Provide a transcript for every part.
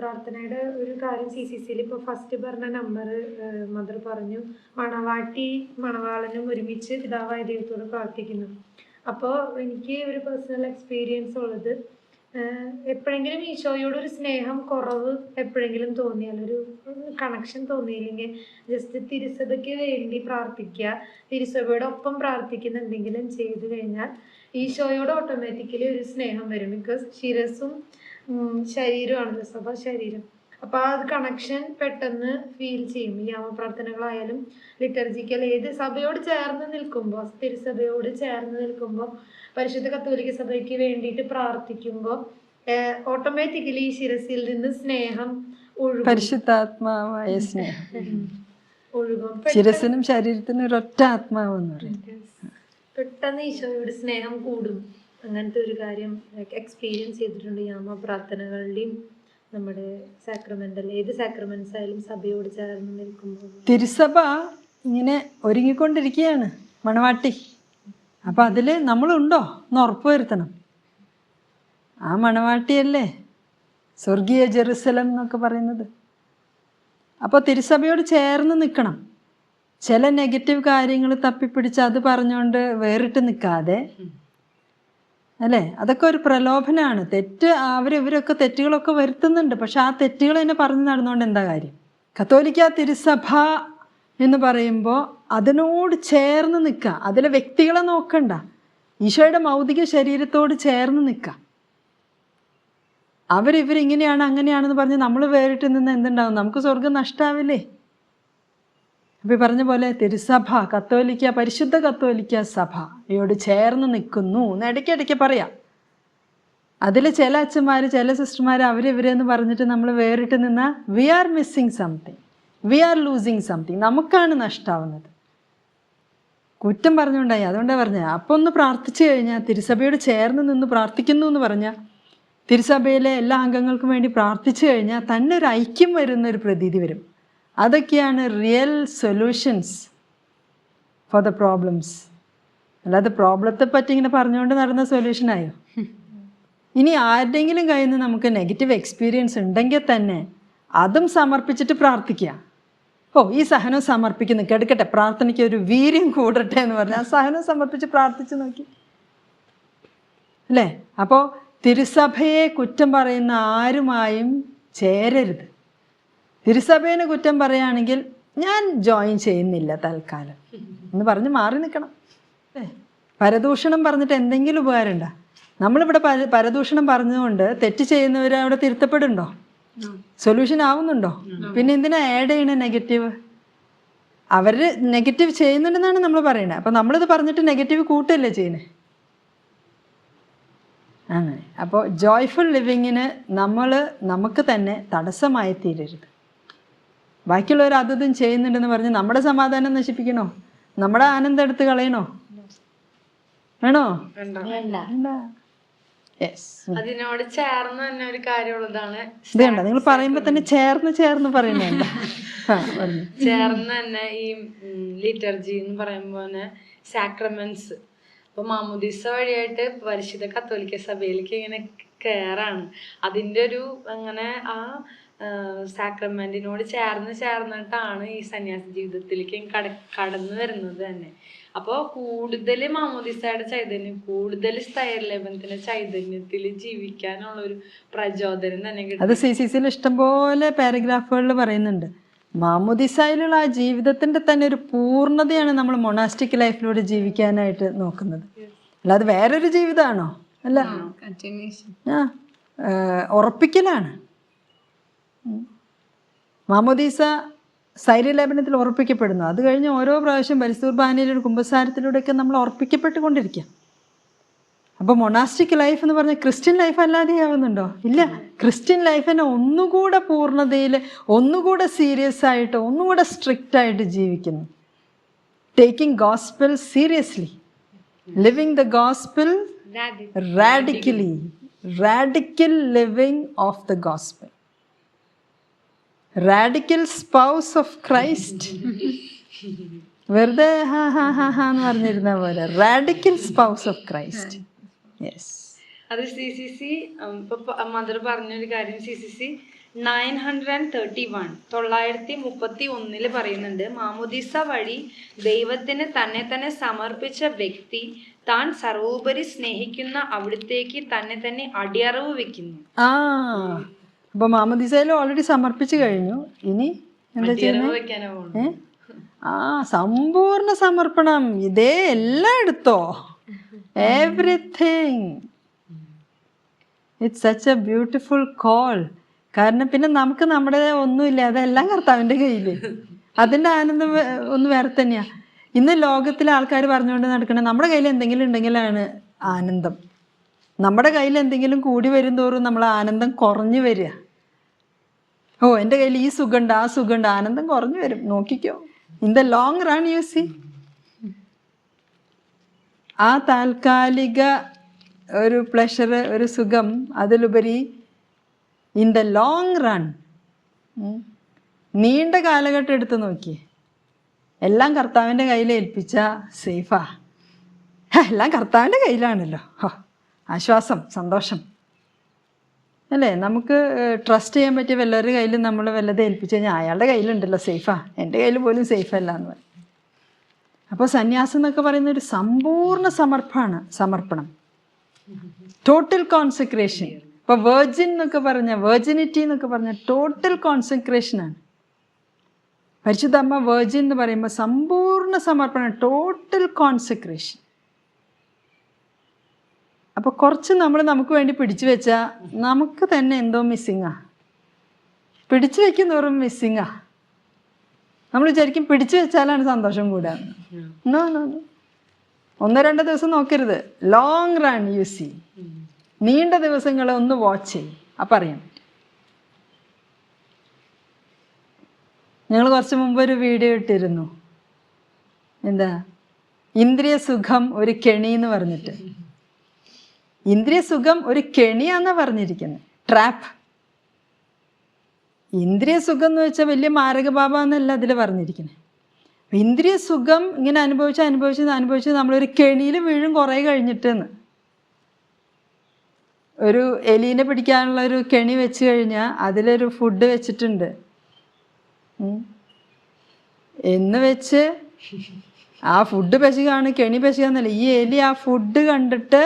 പ്രാർത്ഥനയുടെ ഒരു കാര്യം സി സി സിയിൽ ഇപ്പോൾ ഫസ്റ്റ് പറഞ്ഞ നമ്പർ മദർ പറഞ്ഞു മണവാട്ടി മണവാളനും ഒരുമിച്ച് പിതാവായ ദൈവത്തോട് പ്രാർത്ഥിക്കുന്നു. അപ്പോൾ എനിക്ക് ഒരു പേഴ്സണൽ എക്സ്പീരിയൻസ് ഉള്ളത് എപ്പോഴെങ്കിലും ഈശോയോട് ഒരു സ്നേഹം കുറവ് എപ്പോഴെങ്കിലും തോന്നിയാൽ ഒരു കണക്ഷൻ തോന്നിയില്ലെങ്കിൽ ജസ്റ്റ് തിരുസഭയ്ക്ക് വേണ്ടി പ്രാർത്ഥിക്കുക തിരുസഭയുടെ ഒപ്പം പ്രാർത്ഥിക്കുന്ന എന്തെങ്കിലും ചെയ്തു കഴിഞ്ഞാൽ ഈശോയോട് ഓട്ടോമാറ്റിക്കലി ഒരു സ്നേഹം വരും. ബിക്കോസ് ശിരസും ഉം, ശരീരമാണല്ലോ സഭ ശരീരം. അപ്പോൾ ആ കണക്ഷൻ പെട്ടെന്ന് ഫീൽ ചെയ്യും. ഈ യാമപ്രാർത്ഥനകളായാലും ലിറ്റർജിക്കൽ ഏത് സഭയോട് ചേർന്ന് നിൽക്കുമ്പോൾ തിരുസഭയോട് ചേർന്ന് നിൽക്കുമ്പോ പരിശുദ്ധ കത്തോലിക്ക സഭയ്ക്ക് വേണ്ടിയിട്ട് പ്രാർത്ഥിക്കുമ്പോ ഓട്ടോമാറ്റിക്കലി ഈ ശിരസിൽ നിന്ന് സ്നേഹം ഒഴുകും. പരിശുദ്ധാത്മാവായ സ്നേഹം. ഒഴുകും. ശിരസിനും ശരീരത്തിനും ഒരൊറ്റ ആത്മാവെന്ന് പറയും. പെട്ടെന്ന് ഈശോയോട് സ്നേഹം കൂടും. അങ്ങനത്തെ ഒരു കാര്യം എക്സ്പീരിയൻസ് ചെയ്തിട്ടുണ്ട്. യാമ പ്രാർത്ഥനകളുടെയും നമ്മുടെ സാക്രമെന്റൽ ഏത് സാക്രമെന്റ്സ് ആയാലും സഭയോട് ചേർന്ന് നിൽക്കുമ്പോൾ. തിരുസഭ ഇങ്ങനെ ഒരുങ്ങിക്കൊണ്ടിരിക്കുകയാണ് മണവാട്ടി. അപ്പം അതിൽ നമ്മളുണ്ടോ? എന്ന് ഉറപ്പ് വരുത്തണം. ആ മണവാട്ടിയല്ലേ? സ്വർഗീയ ജെറുസലം എന്നൊക്കെ പറയുന്നത്. അപ്പോൾ തിരുസഭയോട് ചേർന്ന് നിൽക്കണം. ചില നെഗറ്റീവ് കാര്യങ്ങൾ തപ്പിപ്പിടിച്ച് അത് പറഞ്ഞുകൊണ്ട് വേറിട്ട് നിൽക്കാതെ അല്ലേ? അതൊക്കെ ഒരു പ്രലോഭനമാണ് തെറ്റ് അവർ ഇവരൊക്കെ തെറ്റുകളൊക്കെ വരുത്തുന്നുണ്ട്. പക്ഷെ ആ തെറ്റുകൾ തന്നെ പറഞ്ഞു നടന്നുകൊണ്ട് എന്താ കാര്യം? കത്തോലിക്ക തിരുസഭ എന്ന് പറയുമ്പോൾ അതിനോട് ചേർന്ന് നിൽക്കുക. അതിലെ വ്യക്തികളെ നോക്കണ്ട. ഈശോയുടെ മൗതിക ശരീരത്തോട് ചേർന്ന് നിൽക്കുക. അവരിവരിങ്ങനെയാണ് അങ്ങനെയാണെന്ന് പറഞ്ഞ് നമ്മൾ വേറിട്ട് നിന്ന് എന്തുണ്ടാവും? നമുക്ക് സ്വർഗം നഷ്ടാവില്ലേ? അപ്പോൾ ഈ പറഞ്ഞ പോലെ തിരുസഭ കത്തോലിക്ക പരിശുദ്ധ കത്തോലിക്ക സഭയോട് ചേർന്ന് നിൽക്കുന്നു എന്ന് ഇടയ്ക്കിടയ്ക്ക് പറയാം. അതിൽ ചില അച്ഛന്മാർ ചില സിസ്റ്റർമാർ അവരിവരെന്ന് പറഞ്ഞിട്ട് നമ്മൾ വേറിട്ട് നിന്നാൽ we are missing something we are losing something നമുക്കാണ് നഷ്ടാവുന്നത്. കുറ്റം പറഞ്ഞുകൊണ്ടായി. അതുകൊണ്ടാണ് പറഞ്ഞത് അപ്പോൾ ഒന്ന് പ്രാർത്ഥിച്ചു കഴിഞ്ഞാൽ തിരുസഭയോട് ചേർന്ന് നിന്ന് പ്രാർത്ഥിക്കുന്നു എന്ന് പറഞ്ഞാൽ തിരുസഭയിലെ എല്ലാ അംഗങ്ങൾക്കും വേണ്ടി പ്രാർത്ഥിച്ചു കഴിഞ്ഞാൽ തന്നെ ഒരു ഐക്യം വരുന്ന ഒരു പ്രതീതി വരും. അതൊക്കെയാണ് real solutions for the problems അല്ലാതെ പ്രോബ്ലത്തെ പറ്റി ഇങ്ങനെ പറഞ്ഞുകൊണ്ട് നടന്ന സൊല്യൂഷനായോ ഇനി ആരുടെങ്കിലും കയ്യിൽ നിന്ന് നമുക്ക് നെഗറ്റീവ് എക്സ്പീരിയൻസ് ഉണ്ടെങ്കിൽ തന്നെ അതും സമർപ്പിച്ചിട്ട് പ്രാർത്ഥിക്കുക. ഓ ഈ സഹനം സമർപ്പിക്കുന്നു. കേൾക്കട്ടെ പ്രാർത്ഥനയ്ക്ക് ഒരു വീര്യം കൂടട്ടെ എന്ന് പറഞ്ഞാൽ സഹനം സമർപ്പിച്ച് പ്രാർത്ഥിച്ചു നോക്കി. അല്ലേ? അപ്പോൾ തിരുസഭയെ കുറ്റം പറയുന്ന ആരുമായും ചേരരുത്. തിരുസഭേനെ കുറ്റം പറയുകയാണെങ്കിൽ ഞാൻ ജോയിൻ ചെയ്യുന്നില്ല തൽക്കാലം. എന്ന് പറഞ്ഞ് മാറി നിൽക്കണം. പരദൂഷണം പറഞ്ഞിട്ട് എന്തെങ്കിലും ഉപകാരമുണ്ടോ? നമ്മളിവിടെ പര പരദൂഷണം പറഞ്ഞുകൊണ്ട് തെറ്റ് ചെയ്യുന്നവർ അവിടെ തിരുത്തപ്പെടുന്നുണ്ടോ? സൊല്യൂഷൻ ആവുന്നുണ്ടോ? പിന്നെ എന്തിനാ ആഡ് ചെയ്യണ നെഗറ്റീവ് അവർ നെഗറ്റീവ് ചെയ്യുന്നുണ്ടെന്നാണ് നമ്മൾ പറയുന്നത് അപ്പം നമ്മളിത് പറഞ്ഞിട്ട് നെഗറ്റീവ് കൂട്ടല്ലേ ചെയ്യുന്നത് അങ്ങനെ. അപ്പോൾ ജോയ്ഫുൾ ലിവിങ്ങിന് നമ്മൾ നമുക്ക് തന്നെ തടസ്സമായി തീരരുത് ബാക്കിയുള്ളവർ അതും ചെയ്യുന്നുണ്ടെന്ന് പറഞ്ഞ് നമ്മുടെ സമാധാനം നശിപ്പിക്കണോ? നമ്മുടെ ആനന്ദം എടുത്ത് കളയണോ? വേണോ? അതിനോട് ചേർന്ന് തന്നെ ഒരു കാര്യമുള്ളതാണ് ഇത് കണ്ടോ നിങ്ങൾ പറയുമ്പോ തന്നെ ചേർന്ന് ചേർന്ന് പറഞ്ഞു. ചേർന്ന് തന്നെ ഈ ലിറ്റർജി എന്ന് പറയുമ്പോൾ തന്നെ സാക്രമെന്റ്സ് അപ്പൊ മാമുദിസ വഴിയായിട്ട് പരിശുദ്ധ കത്തോലിക്ക സഭയിലേക്ക് ഇങ്ങനെ കയറാണ് അതിന്റെ ഒരു അങ്ങനെ ആ സാക്രമെന്റിനോട് ചേർന്ന് ചേർന്നിട്ടാണ് ഈ സന്യാസ ജീവിതത്തിലേക്ക് കട കടന്നു വരുന്നത് തന്നെ. അപ്പോൾ കൂടുതൽ മാമോദിസയുടെ ചൈതന്യം കൂടുതൽ സ്ഥൈര്യലേപനത്തിന്റെ ചൈതന്യത്തിൽ ജീവിക്കാനുള്ള ഒരു പ്രചോദനം തന്നെ കിട്ടും. അത് സി സി സിയിൽ ഇഷ്ടംപോലെ പാരഗ്രാഫുകളിൽ പറയുന്നുണ്ട്. മാമോദിസയിലുള്ള ആ ജീവിതത്തിന്റെ തന്നെ ഒരു പൂർണതയാണ് നമ്മൾ മൊണാസ്റ്റിക് ലൈഫിലൂടെ ജീവിക്കാനായിട്ട് നോക്കുന്നത്. അല്ലാതെ വേറൊരു ജീവിതമാണോ? അല്ല. ആ ആ, ഉറപ്പിക്കലാണ്. മാമോദീസ സ്ഥൈര്യലേപനത്തിൽ ഉറപ്പിക്കപ്പെടുന്നു. അത് കഴിഞ്ഞ് ഓരോ പ്രാവശ്യം പരിസ്ഥുർബാനയിലൂടെ കുമ്പസാരത്തിലൂടെയൊക്കെ നമ്മൾ ഉറപ്പിക്കപ്പെട്ടുകൊണ്ടിരിക്കുക അപ്പോൾ മൊണാസ്റ്റിക് ലൈഫ് എന്ന് പറഞ്ഞാൽ ക്രിസ്ത്യൻ ലൈഫ് അല്ലാതെ ആവുന്നുണ്ടോ? ഇല്ല. ക്രിസ്ത്യൻ ലൈഫിനെ ഒന്നുകൂടെ പൂർണതയിൽ ഒന്നുകൂടെ സീരിയസ് ആയിട്ട് ഒന്നുകൂടെ സ്ട്രിക്റ്റ് ആയിട്ട് ജീവിക്കുന്നു. Taking gospel seriously living the gospel radically radical living of the gospel radical spouse of Christ വെറുതെ ഹാ ഹാ ഹാ ഹാ എന്ന് പറഞ്ഞിരുന്ന പോലെ. Radical spouse of Christ yes അത് സി സി സി മദർ പറഞ്ഞൊരു കാര്യം C C C. Nine hundred and thirty one തൊള്ളായിരത്തി മുപ്പത്തി ഒന്നിൽ പറയുന്നുണ്ട് മാമുദിസ വഴി ദൈവത്തിന് തന്നെ തന്നെ സമർപ്പിച്ച വ്യക്തി താൻ സർവോപരി സ്നേഹിക്കുന്ന അവിടത്തേക്ക് തന്നെ തന്നെ അടിയറവ് വെക്കുന്നു. ആ. അപ്പൊ മാമദിസയിൽ ഓൾറെഡി സമർപ്പിച്ചു കഴിഞ്ഞു. ഇനി എന്താ ചെയ്യുന്നത് ഏ? ആ സമ്പൂർണ സമർപ്പണം. ഇതേ എല്ലാം എടുത്തോ everything it's such a beautiful call കാരണം പിന്നെ നമുക്ക് നമ്മുടെ ഒന്നുമില്ല. അതെല്ലാം കർത്താവിന്റെ കയ്യിൽ അതിന്റെ ആനന്ദം ഒന്ന് വേറെ തന്നെയാണ് ഇന്ന് ലോകത്തിലെ ആൾക്കാർ പറഞ്ഞുകൊണ്ട് നടക്കണേ നമ്മുടെ കയ്യിൽ എന്തെങ്കിലും ഉണ്ടെങ്കിലാണ് ആനന്ദം. നമ്മുടെ കയ്യിൽ എന്തെങ്കിലും കൂടി വരും തോറും നമ്മൾ ആനന്ദം കുറഞ്ഞു വരിക. ഓ എന്റെ കയ്യിൽ ഈ സുഖമുണ്ട് ആ സുഖമുണ്ട്. ആനന്ദം കുറഞ്ഞു വരും. നോക്കിക്കോ. In the long run you see ആ താൽക്കാലിക ഒരു പ്ലഷർ ഒരു സുഖം അതിലുപരി ഇൻ ദ ലോങ് റൺ നീണ്ട കാലഘട്ടം എടുത്ത് നോക്കിയേ. എല്ലാം കർത്താവിന്റെ കയ്യിൽ ഏൽപ്പിച്ച സേഫാ എല്ലാം കർത്താവിന്റെ കയ്യിലാണല്ലോ. ആശ്വാസം സന്തോഷം. അല്ലേ? നമുക്ക് ട്രസ്റ്റ് ചെയ്യാൻ പറ്റിയ വല്ലവരുടെ കയ്യിൽ നമ്മൾ വല്ലതും ഏൽപ്പിച്ചു കഴിഞ്ഞാൽ അയാളുടെ കയ്യിലുണ്ടല്ലോ സേഫാ എന്റെ കയ്യിൽ പോലും സേഫ് അല്ല എന്ന് പറയും. അപ്പോൾ സന്യാസം എന്നൊക്കെ പറയുന്ന ഒരു സമ്പൂർണ സമർപ്പമാണ് സമർപ്പണം. ടോട്ടൽ കോൺസെൻട്രേഷൻ ഇപ്പോൾ വേർജിൻ എന്നൊക്കെ പറഞ്ഞ വേർജിനിറ്റി എന്നൊക്കെ പറഞ്ഞ ടോട്ടൽ കോൺസെൻട്രേഷനാണ് പരിശുദ്ധ അമ്മ വേർജിൻ എന്ന് പറയുമ്പോൾ സമ്പൂർണ സമർപ്പണം ടോട്ടൽ കോൺസെൻട്രേഷൻ അപ്പോൾ കുറച്ച് നമ്മൾ നമുക്ക് വേണ്ടി പിടിച്ചു വെച്ചാൽ നമുക്ക് തന്നെ എന്തോ മിസ്സിങ്ങാ പിടിച്ചു വെക്കുന്നവരും മിസ്സിങ്ങാ നമ്മൾ വിചാരിക്കും പിടിച്ചു വെച്ചാലാണ് സന്തോഷം കൂടുക നോ നോ നോ ഒന്നോ രണ്ടോ ദിവസം നോക്കരുത്. ലോങ് റൺ യു സി നീണ്ട ദിവസങ്ങളെ ഒന്ന് വാച്ച് ചെയ്യും. അപ്പം അറിയാം ഞങ്ങൾ കുറച്ച് മുമ്പ് ഒരു വീഡിയോ ഇട്ടിരുന്നു. എന്താ? ഇന്ദ്രിയ സുഖം ഒരു കെണി എന്ന് പറഞ്ഞിട്ട്. ഇന്ദ്രിയ സുഖം ഒരു കെണിയാന്നാ പറഞ്ഞിരിക്കുന്നത് ട്രാപ്പ് ഇന്ദ്രിയ സുഖം എന്ന് വെച്ചാൽ വലിയ മാരകബാബ എന്നല്ല അതിൽ പറഞ്ഞിരിക്കുന്നത് ഇന്ദ്രിയ സുഖം ഇങ്ങനെ അനുഭവിച്ച് അനുഭവിച്ച് അനുഭവിച്ച് നമ്മളൊരു കെണിയിൽ വീഴും കുറേ കഴിഞ്ഞിട്ടെന്ന്. ഒരു എലീനെ പിടിക്കാനുള്ള ഒരു കെണി വെച്ച് കഴിഞ്ഞാൽ അതിലൊരു ഫുഡ് വെച്ചിട്ടുണ്ട്. എന്ന് വെച്ച് ആ ഫുഡ് പശുകാണ് കെണി പശുകാന്നല്ല ഈ എലി ആ ഫുഡ് കണ്ടിട്ട്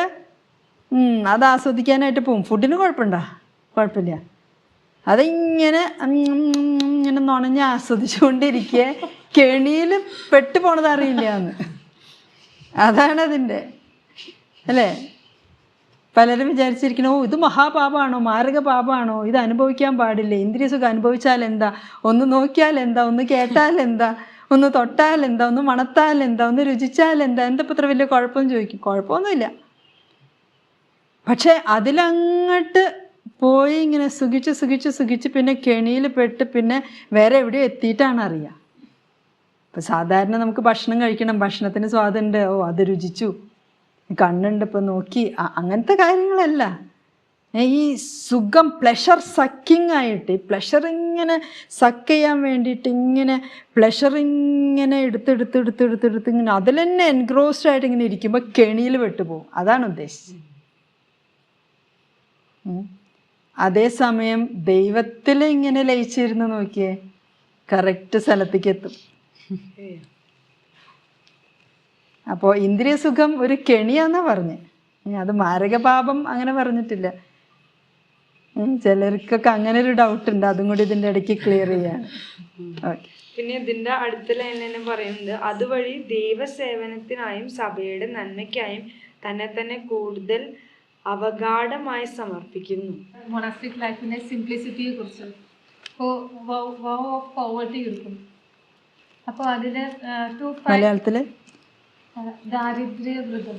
അത് ആസ്വദിക്കാനായിട്ട് പോവും. ഫുഡിന് കുഴപ്പമുണ്ടോ? കുഴപ്പമില്ല. അതിങ്ങനെ ഇങ്ങനെ നുണഞ്ഞ് ആസ്വദിച്ചുകൊണ്ടിരിക്കെ. കെണിയിൽ പെട്ടു പോണത് അറിയില്ല എന്ന് അതാണതിന്റെ. അല്ലേ? പലരും വിചാരിച്ചിരിക്കണോ ഇത് മഹാപാപമാണോ? മാരക പാപമാണോ ഇത് അനുഭവിക്കാൻ പാടില്ല? ഇന്ദ്രിയ സുഖം അനുഭവിച്ചാൽ എന്താ ഒന്ന് നോക്കിയാൽ എന്താ ഒന്ന് കേട്ടാൽ എന്താ ഒന്ന് തൊട്ടാൽ എന്താ ഒന്ന് മണത്താൽ എന്താ ഒന്ന് രുചിച്ചാൽ എന്താ എന്താ ഇത്ര വലിയ കുഴപ്പമെന്ന് ചോദിക്കും. കുഴപ്പമൊന്നുമില്ല. പക്ഷേ അതിലങ്ങോട്ട് പോയി ഇങ്ങനെ സുഖിച്ച് സുഖിച്ച് സുഖിച്ച് പിന്നെ കെണിയിൽ പെട്ട് പിന്നെ വേറെ എവിടെയോ എത്തിയിട്ടാണ് അറിയുക ഇപ്പം സാധാരണ നമുക്ക് ഭക്ഷണം കഴിക്കണം ഭക്ഷണത്തിന് സ്വാദുണ്ട് ഓ അത് രുചിച്ചു. കണ്ണുണ്ട് ഇപ്പം നോക്കി. അങ്ങനത്തെ കാര്യങ്ങളല്ല. ഈ സുഖം പ്ലഷർ സക്കിംഗ് ആയിട്ട് പ്ലഷർ ഇങ്ങനെ സക്ക് ചെയ്യാൻ വേണ്ടിയിട്ട് ഇങ്ങനെ പ്ലഷർ ഇങ്ങനെ എടുത്തെടുത്ത് എടുത്ത് എടുത്ത് എടുത്ത് ഇങ്ങനെ അതിൽ തന്നെ എൻഗ്രോസ്ഡ് ആയിട്ട് ഇങ്ങനെ ഇരിക്കുമ്പോൾ കെണിയിൽ വെട്ടുപോകും അതാണ് ഉദ്ദേശിച്ചത്. അതേസമയം ദൈവത്തിൽ ഇങ്ങനെ ലയിച്ചിരുന്ന് നോക്കിയേ കറക്റ്റ് സ്ഥലത്തേക്ക് എത്തും. അപ്പോൾ ഇന്ദ്രിയ സുഖം ഒരു കെണിയാന്നാ പറഞ്ഞ്. അത് മാരകപാപം അങ്ങനെ പറഞ്ഞിട്ടില്ല. ചിലർക്കൊക്കെ അങ്ങനെ ഒരു ഡൗട്ട് ഉണ്ട് അതും കൂടി ഇതിന്റെ ഇടയ്ക്ക് ക്ലിയർ ചെയ്യാണ് പിന്നെ ഇതിന്റെ അടുത്ത തന്നെ പറയുന്നത് അതുവഴി ദൈവസേവനത്തിനായും സഭയുടെ നന്മയ്ക്കായും തന്നെ തന്നെ കൂടുതൽ അവഗാഢമായി സമർപ്പിക്കുന്നു. മൊണാസ്റ്റിക് ലൈഫിന്റെ സിംപ്ലിസിറ്റിയെ കുറിച്ച്. പോവർട്ടി എടുക്കും അപ്പോൾ അതിൽ ടു മലയാളത്തിൽ? ദാരിദ്ര്യ വ്രതം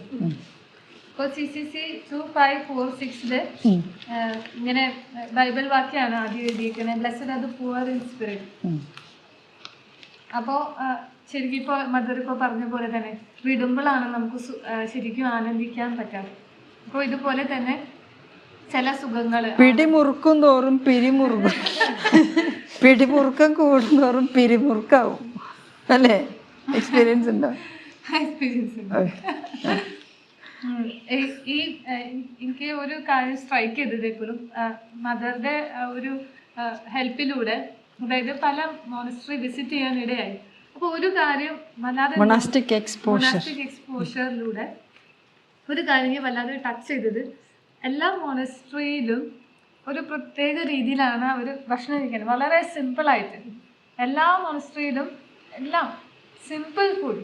ഇപ്പോൾ C C C two five four സിക്സിൽ ഇങ്ങനെ ബൈബിൾ വാക്യാണ് ആദ്യം എഴുതിയിരിക്കുന്നത് ബ്ലെസ്ഡ് അത് പൂവർ ഇൻ സ്പിരിറ്റ് അപ്പോൾ ശരിക്കും ഇപ്പോൾ മദർ ഇപ്പോൾ പറഞ്ഞ പോലെ തന്നെ വിടുമ്പോഴാണ് നമുക്ക് ശരിക്കും ആനന്ദിക്കാൻ പറ്റാറ് അപ്പോൾ ഇതുപോലെ തന്നെ ചില സുഖങ്ങൾ പിടിമുറുക്കും തോറും പിരിമുറുക്കും. പിടിമുറുക്കം കൂടുന്തോറും പിരിമുറുക്കാവും. അല്ലേ? എക്സ്പീരിയൻസ് ഉണ്ടോ? എക്സ്പീരിയൻസ് ഉണ്ട്? ഈ- എനിക്ക് ഒരു കാര്യം സ്ട്രൈക്ക് ചെയ്തത് മദറുടെ ഒരു ഹെൽപ്പിലൂടെ അതായത് പല മോണസ്ട്രി വിസിറ്റ് ചെയ്യാൻ ഇടയായി അപ്പോൾ ഒരു കാര്യം വല്ലാതെ എക്സ്പോഷർ മൊണാസ്റ്റിക് എക്സ്പോഷറിലൂടെ ഒരു കാര്യം വല്ലാതെ ടച്ച് ചെയ്തത്. എല്ലാ മോണസ്ട്രിയിലും ഒരു പ്രത്യേക രീതിയിലാണ് അവർ ഭക്ഷണം കഴിക്കുന്നത്. വളരെ സിമ്പിളായിട്ട് എല്ലാ മോണസ്ട്രിയിലും എല്ലാം സിമ്പിൾ ഫുഡ്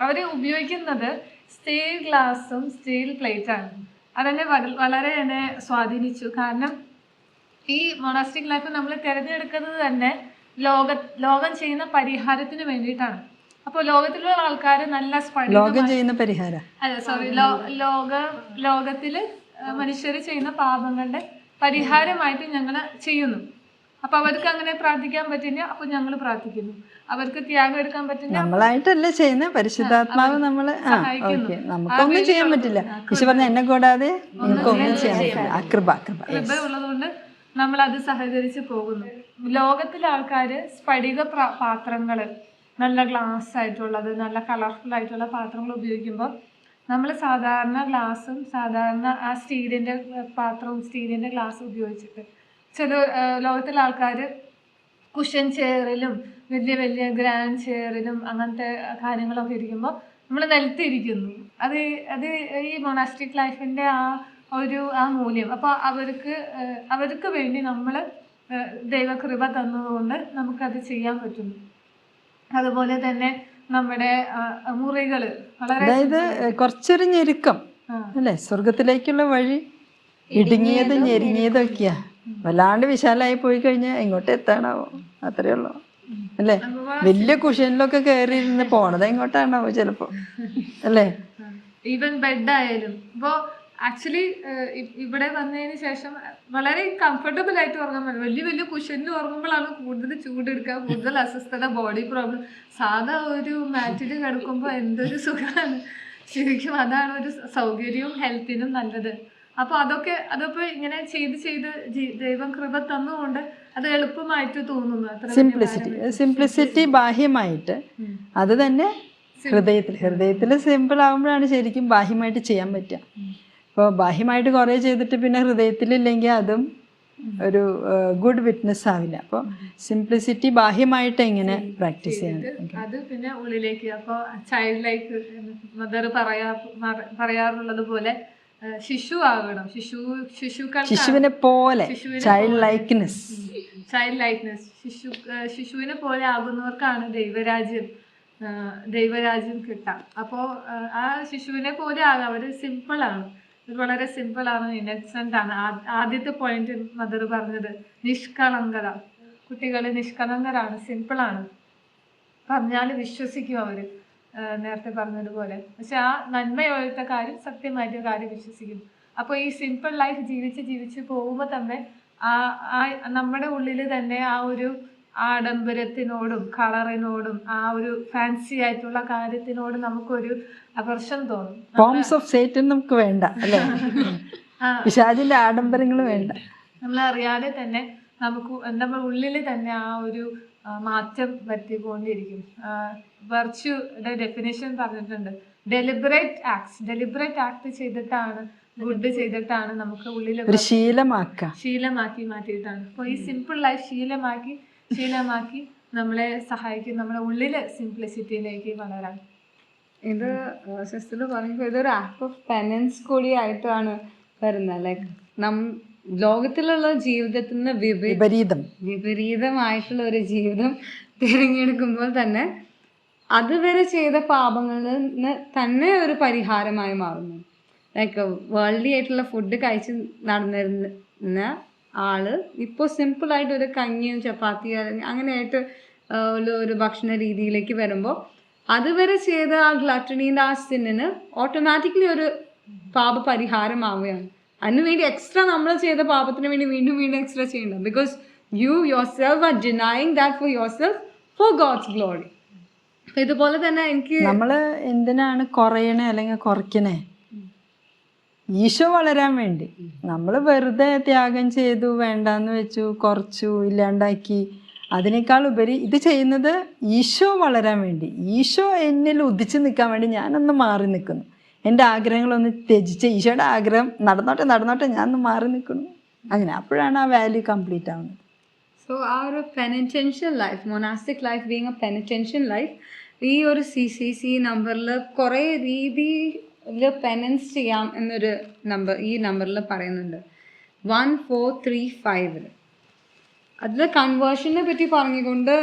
അവർ ഉപയോഗിക്കുന്നത് സ്റ്റീൽ ഗ്ലാസും സ്റ്റീൽ പ്ലേറ്റാണ് അതെന്നെ വളരെ എന്നെ സ്വാധീനിച്ചു. കാരണം ഈ മൊണാസ്റ്റിക് ലൈഫ് നമ്മൾ തിരഞ്ഞെടുക്കുന്നത് തന്നെ ലോക ലോകം ചെയ്യുന്ന പരിഹാരത്തിന് വേണ്ടിയിട്ടാണ്. അപ്പോൾ ലോകത്തിലുള്ള ആൾക്കാർ നല്ല ലോകം ചെയ്യുന്ന പരിഹാരം. അല്ല സോറി ലോക ലോകത്തിൽ മനുഷ്യർ ചെയ്യുന്ന പാപങ്ങളുടെ പരിഹാരമായിട്ട് ഞങ്ങൾ ചെയ്യുന്നു. അപ്പൊ അവർക്ക് അങ്ങനെ പ്രാർത്ഥിക്കാൻ പറ്റില്ല അപ്പൊ ഞങ്ങൾ പ്രാർത്ഥിക്കുന്നു. അവർക്ക് ത്യാഗം എടുക്കാൻ പറ്റില്ല നമ്മളായിട്ടല്ല ചെയ്യുന്ന? പരിശുദ്ധാത്മാവ് ഓക്കെ. നമുക്കൊന്നും ചെയ്യാൻ പറ്റില്ല. പക്ഷെ പറഞ്ഞ എന്നെ കൂടാതെ നിങ്ങൾക്കൊന്നും ചെയ്യാൻ പറ്റില്ല. കൃപ ഉള്ളതുകൊണ്ട് നമ്മൾ അത് സഹകരിച്ച് പോകുന്നു. ലോകത്തിലെ ആൾക്കാര് സ്ഫടിക പാത്രങ്ങൾ നല്ല ഗ്ലാസ് ആയിട്ടുള്ളത് നല്ല കളർഫുൾ ആയിട്ടുള്ള പാത്രങ്ങൾ ഉപയോഗിക്കുമ്പോൾ നമ്മൾ സാധാരണ ഗ്ലാസും സാധാരണ ആ സ്റ്റീലിന്റെ പാത്രവും സ്റ്റീലിന്റെ ഗ്ലാസ്സും ഉപയോഗിച്ചിട്ട്. ചില ലോകത്തിലെ ആൾക്കാർ കുഷൻ ചെയറിലും വലിയ വലിയ ഗ്രാൻഡ് ചെയറിലും അങ്ങനത്തെ കാര്യങ്ങളൊക്കെ ഇരിക്കുമ്പോൾ നമ്മൾ നിലത്തിരിക്കുന്നു അത് അത് ഈ മൊണാസ്റ്റിക് ലൈഫിന്റെ ആ ഒരു ആ മൂല്യം. അപ്പോൾ അവർക്ക് അവർക്ക് വേണ്ടി നമ്മൾ ദൈവകൃപ തന്നതുകൊണ്ട് നമുക്കത് ചെയ്യാൻ പറ്റുന്നു. അതുപോലെ തന്നെ നമ്മുടെ മുറികൾ വളരെ അതായത് കുറച്ചൊരു ഞെരുക്കം. അല്ലേ? സ്വർഗത്തിലേക്കുള്ള വഴി ഇടുങ്ങിയതും ഞെരുങ്ങിയതും. ഒക്കെയാ വല്ലാണ്ട് വിശാലായി പോയി കഴിഞ്ഞാൽ എങ്ങോട്ട് എത്താണാവോ അത്രേ ഉള്ളൂ. അല്ലേ? വലിയ കുഷനിലൊക്കെ കയറി ഇരുന്ന് പോണത് എങ്ങോട്ടാണാവോ ചിലപ്പോ. അല്ലേ? ഈവൻ ബെഡ് ആയാലും. ഇപ്പോൾ ആക്ച്വലി ഇവിടെ വന്നതിന് ശേഷം വളരെ കംഫർട്ടബിൾ ആയിട്ട് ഉറങ്ങാൻ പറ്റും. വലിയ വലിയ കുഷനിൽ ഉറങ്ങുമ്പോഴാണ് കൂടുതൽ ചൂടെടുക്കുക കൂടുതൽ അസ്വസ്ഥത ബോഡി പ്രോബ്ലം സാധാ ഒരു മാറ്റിൽ കിടക്കുമ്പോൾ എന്തൊരു സുഖമാണ് ശരിക്കും അതാണ് ഒരു സൗകര്യവും ഹെൽത്തിനും നല്ലത്. അപ്പോൾ അതൊക്കെ അതൊക്കെ ഇങ്ങനെ ചെയ്ത് ചെയ്ത് ദൈവം കൃപ തന്നുകൊണ്ട് അത് എളുപ്പമായിട്ട് തോന്നുന്നു. സിംപ്ലിസിറ്റി സിംപ്ലിസിറ്റി ബാഹ്യമായിട്ട് അത് തന്നെ ഹൃദയത്തിൽ ഹൃദയത്തിൽ സിമ്പിൾ ആകുമ്പോഴാണ് ശരിക്കും ബാഹ്യമായിട്ട് ചെയ്യാൻ പറ്റുക. ഇപ്പോൾ ബാഹ്യമായിട്ട് കുറേ ചെയ്തിട്ട് പിന്നെ ഹൃദയത്തിലില്ലെങ്കിൽ അതും ഒരു ഗുഡ് വിറ്റ്നസ് ആവില്ല. അപ്പോൾ സിംപ്ലിസിറ്റി ബാഹ്യമായിട്ട് എങ്ങനെ പ്രാക്ടീസ് ചെയ്യുന്നത് അത് പിന്നെ ഉള്ളിലേക്ക് അപ്പോൾ ചൈൽഡ് ലൈക്ക് മദർ പറയാ പറയാറുള്ളത് പോലെ ശിശു ആകണം. ശിശു ശിശുക്കൾ ശിശുവിനെ പോലെ ചൈൽഡ് ലൈക്ക്നെസ് ചൈൽഡ് ലൈക്ക്നെസ് ശിശു ശിശുവിനെ പോലെ ആകുന്നവർക്കാണ് ദൈവരാജ്യം ദൈവരാജ്യം കിട്ടാം അപ്പോൾ ആ ശിശുവിനെ പോലെ ആകാം. അവർ സിമ്പിളാണ് ഇത് വളരെ സിമ്പിളാണ് ഇന്നസെന്റ് ആണ്. ആദ്യത്തെ പോയിന്റ് മദർ പറഞ്ഞത് നിഷ്കളങ്കത. കുട്ടികൾ നിഷ്കളങ്കരാണ് സിമ്പിളാണ് പറഞ്ഞാൽ വിശ്വസിക്കും അവർ നേരത്തെ പറഞ്ഞതുപോലെ. പക്ഷെ ആ നന്മയോഴത്തെ കാര്യം സത്യമായിട്ട് കാര്യം വിശ്വസിക്കും. അപ്പോൾ ഈ സിമ്പിൾ ലൈഫ് ജീവിച്ച് ജീവിച്ച് പോകുമ്പോൾ തന്നെ ആ നമ്മുടെ ഉള്ളിൽ തന്നെ ആ ഒരു ആഡംബരത്തിനോടും കളറിനോടും ആ ഒരു ഫാൻസി ആയിട്ടുള്ള കാര്യത്തിനോട് നമുക്കൊരു അവർഷം തോന്നും. ഫോംസ് ഓഫ് സേറ്റൻ നമുക്ക് വേണ്ട അല്ലേ? ആ. പിശാചിന്റെ ആഡംബരങ്ങൾ വേണ്ട. നമ്മളറിയാതെ തന്നെ നമുക്ക് നമ്മുടെ ഉള്ളിൽ തന്നെ ആ ഒരു മാറ്റം വരുത്തിക്കൊണ്ടിരിക്കും. വെർച്യൂയുടെ ഡെഫിനേഷൻ പറഞ്ഞിട്ടുണ്ട്. ഡെലിബറേറ്റ് ആക്ട്സ് ഡെലിബറേറ്റ് ആക്ട് ചെയ്തിട്ടാണ് ഗുഡ് ചെയ്തിട്ടാണ് നമുക്ക് ഉള്ളിൽ ശീലമാക്കുക. ശീലമാക്കി മാറ്റിയിട്ടാണ്. അപ്പോൾ ഈ സിമ്പിൾ ലൈഫ് ശീലമാക്കി ശീലമാക്കി നമ്മളെ സഹായിക്കും. നമ്മുടെ ഉള്ളിലെ സിംപ്ലിസിറ്റിയിലേക്ക് വളരാൻ. ഇത് സിസ്റ്റർ പറയുമ്പോൾ ഇതൊരു ആക്ട് ഓഫ് പെനൻസ് കൂടിയായിട്ടാണ് വരുന്നത്. ലൈക്ക് നം ലോകത്തിലുള്ള ജീവിതത്തിൽ നിന്ന് വിപരീ വിപരീതം. വിപരീതമായിട്ടുള്ള ഒരു ജീവിതം തിരഞ്ഞെടുക്കുമ്പോൾ തന്നെ അതുവരെ ചെയ്ത പാപങ്ങളിൽ നിന്ന് തന്നെ ഒരു പരിഹാരമായി മാറുന്നു. ലൈക്ക് വേൾഡി ആയിട്ടുള്ള ഫുഡ് കഴിച്ച് നടന്നിരുന്ന ആൾ. ഇപ്പോൾ സിമ്പിളായിട്ട് ഒരു കഞ്ഞിയും ചപ്പാത്തിയും അങ്ങനെയായിട്ട് ഉള്ള ഒരു ഭക്ഷണ രീതിയിലേക്ക് വരുമ്പോൾ അതുവരെ ചെയ്ത ആ ഗ്ലട്ടണീന്റെ ആ സിന്നിന് ഓട്ടോമാറ്റിക്കലി ഒരു പാപ പരിഹാരമാവുകയാണ് അതിനുവേണ്ടി എക്സ്ട്രാ നമ്മൾ ചെയ്ത പാപത്തിന് വേണ്ടി വീണ്ടും വീണ്ടും എക്സ്ട്രാ ചെയ്യണം because you yourself are denying that for yourself for God's glory ഇതുപോലെ തന്നെ എനിക്ക് നമ്മൾ എന്തിനാണ് കുറയണേ അല്ലെങ്കിൽ കുറയ്ക്കണേ? ഈശോ വളരാൻ വേണ്ടി. നമ്മൾ വെറുതെ ത്യാഗം ചെയ്തു വേണ്ടാന്ന് വെച്ചു കുറച്ചു ഇല്ലാണ്ടാക്കി. അതിനേക്കാൾ ഉപരി ഇത് ചെയ്യുന്നത് ഈശോ വളരാൻ വേണ്ടി. ഈശോ എന്നിൽ ഉദിച്ചു നിൽക്കാൻ വേണ്ടി ഞാനൊന്ന് മാറി നിൽക്കുന്നു. എന്റെ ആഗ്രഹങ്ങളൊന്ന് ത്യജിച്ച് ഈശോയുടെ ആഗ്രഹം നടന്നോട്ടെ നടന്നോട്ടെ ഞാനൊന്ന് മാറി നിൽക്കുന്നു. അങ്ങനെ അപ്പോഴാണ് ആ വാല്യൂ കംപ്ലീറ്റ് ആവുന്നത്. സോ ആ ഒരു penitential life monastic life being a penitential life ഈ ഒരു സി സി സി നമ്പറിൽ കുറേ രീതിയിൽ പെനൻസ് ചെയ്യാം എന്നൊരു നമ്പർ ഈ നമ്പറിൽ പറയുന്നുണ്ട്. വൺ ഫോർ ത്രീ ഫൈവിൽ അതിൽ കൺവേർഷനെ പറ്റി പറഞ്ഞുകൊണ്ട്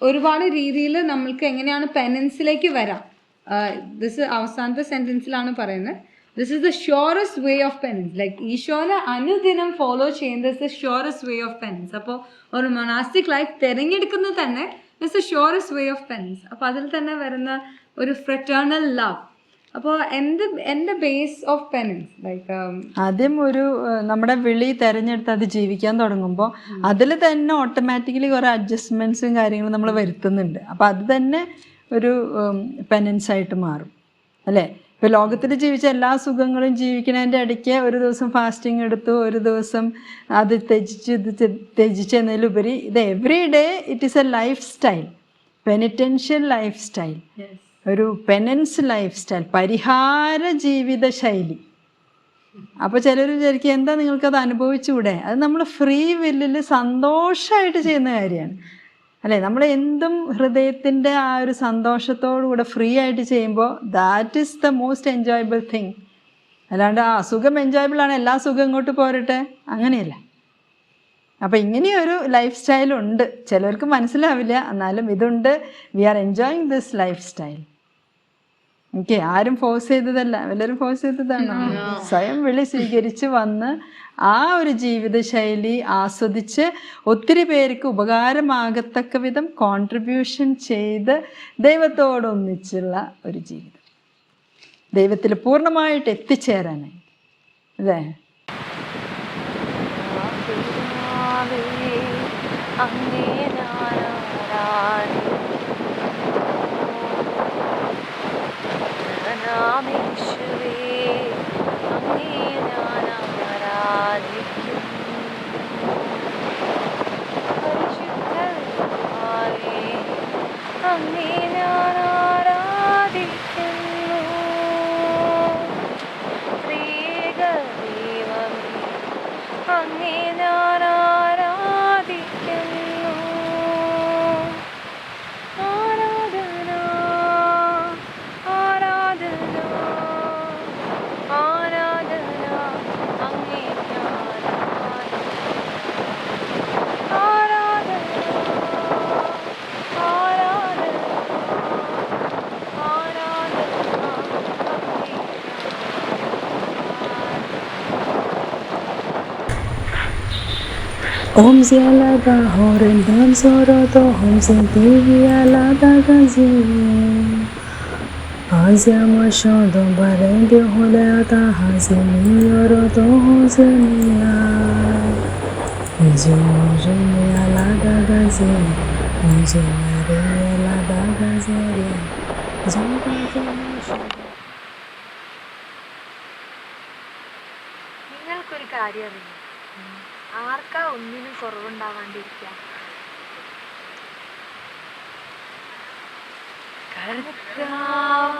ഒരുപാട് രീതിയിൽ നമ്മൾക്ക് എങ്ങനെയാണ് പെനൻസിലേക്ക് വരാം. ദിസ് അവസാനത്തെ സെന്റൻസിലാണ് പറയുന്നത്. This is the surest way of penance like ഈശോനെ അനുദിനം ഫോളോ ചെയ്യുന്നത് is the surest way of penance അപ്പോൾ ഒരു മൊണാസ്റ്റിക് ലൈഫ് തിരഞ്ഞെടുക്കുന്നത് തന്നെ is the surest way of penance അപ്പോൾ അതിൽ തന്നെ വരുന്ന ഒരു ഫ്രറ്റേണൽ ലവ് അപ്പോൾ എന്ത് എന്റെ ബേസ് ഓഫ് പെനൻസ് ലൈക്ക് ആദ്യം ഒരു നമ്മുടെ വിളി തിരഞ്ഞെടുത്ത് അത് ജീവിക്കാൻ തുടങ്ങുമ്പോൾ അതിൽ തന്നെ ഓട്ടോമാറ്റിക്കലി കുറേ അഡ്ജസ്റ്റ്മെന്റ്സും കാര്യങ്ങളും നമ്മൾ വരുത്തുന്നുണ്ട്. അപ്പോൾ അത് തന്നെ ഒരു പെനൻസ് ആയിട്ട് മാറും. അല്ലേ? ഇപ്പോൾ ലോകത്തിൽ ജീവിച്ച എല്ലാ സുഖങ്ങളും ജീവിക്കുന്നതിന്റെ ഇടയ്ക്ക് ഒരു ദിവസം ഫാസ്റ്റിംഗ് എടുത്തു ഒരു ദിവസം അത് ത്യജിച്ച് ഇത് ത്യജിച്ച് എന്നതിലുപരി ഇത് every day it is a lifestyle penitential lifestyle ഒരു പെനൻസ് ലൈഫ് സ്റ്റൈൽ പരിഹാര ജീവിത ശൈലി. അപ്പോൾ ചിലർ വിചാരിക്കും എന്താ നിങ്ങൾക്കത് അനുഭവിച്ചുകൂടെ അത് നമ്മൾ ഫ്രീ വില്ലിൽ സന്തോഷമായിട്ട് ചെയ്യുന്ന കാര്യമാണ്. അല്ലേ? നമ്മൾ എന്തും ഹൃദയത്തിന്റെ ആ ഒരു സന്തോഷത്തോടു കൂടെ ഫ്രീ ആയിട്ട് ചെയ്യുമ്പോൾ that is the most enjoyable thing അല്ലാണ്ട് ആ സുഖം എൻജോയബിൾ ആണ് എല്ലാ സുഖം ഇങ്ങോട്ട് പോരട്ടെ? അങ്ങനെയല്ല. അപ്പോൾ ഇങ്ങനെയൊരു ലൈഫ് സ്റ്റൈൽ ഉണ്ട്. ചിലർക്ക് മനസ്സിലാവില്ല എന്നാലും ഇതുണ്ട്. We are enjoying this lifestyle okay ആരും ഫോഴ്സ് ചെയ്തതല്ല. എല്ലാവരും ഫോഴ്സ് ചെയ്തതാണ്. സ്വയം വിളി സ്വീകരിച്ച് വന്ന് ആ ഒരു ജീവിതശൈലി ആസ്വദിച്ച് ഒത്തിരി പേർക്ക് ഉപകാരമാകത്തക്ക വിധം കോൺട്രിബ്യൂഷൻ ചെയ്ത് ദൈവത്തോടൊന്നിച്ചുള്ള ഒരു ജീവിതം. ദൈവത്തിൽ പൂർണമായിട്ട് എത്തിച്ചേരാനായി. അല്ലേ? അങ്ങേ യേശുവേ അങ്ങേ ഞാൻ ആരാധിക്കും പരിശുദ്ധ അങ്ങേ ഞാൻ Om zialada horen dam sorodo hom zintivi alada gazi Azia mashodo barende holeata hazimi yorodo hozenia Nzumi alada gazi Nzumi alada gazi Zoga നിങ്ങൾക്കൊരു കാര്യം അറിയാം ആർക്കാ ഒന്നിനും കുറവുണ്ടാവാണ്ടിരിക്കുക കർത്താവ്.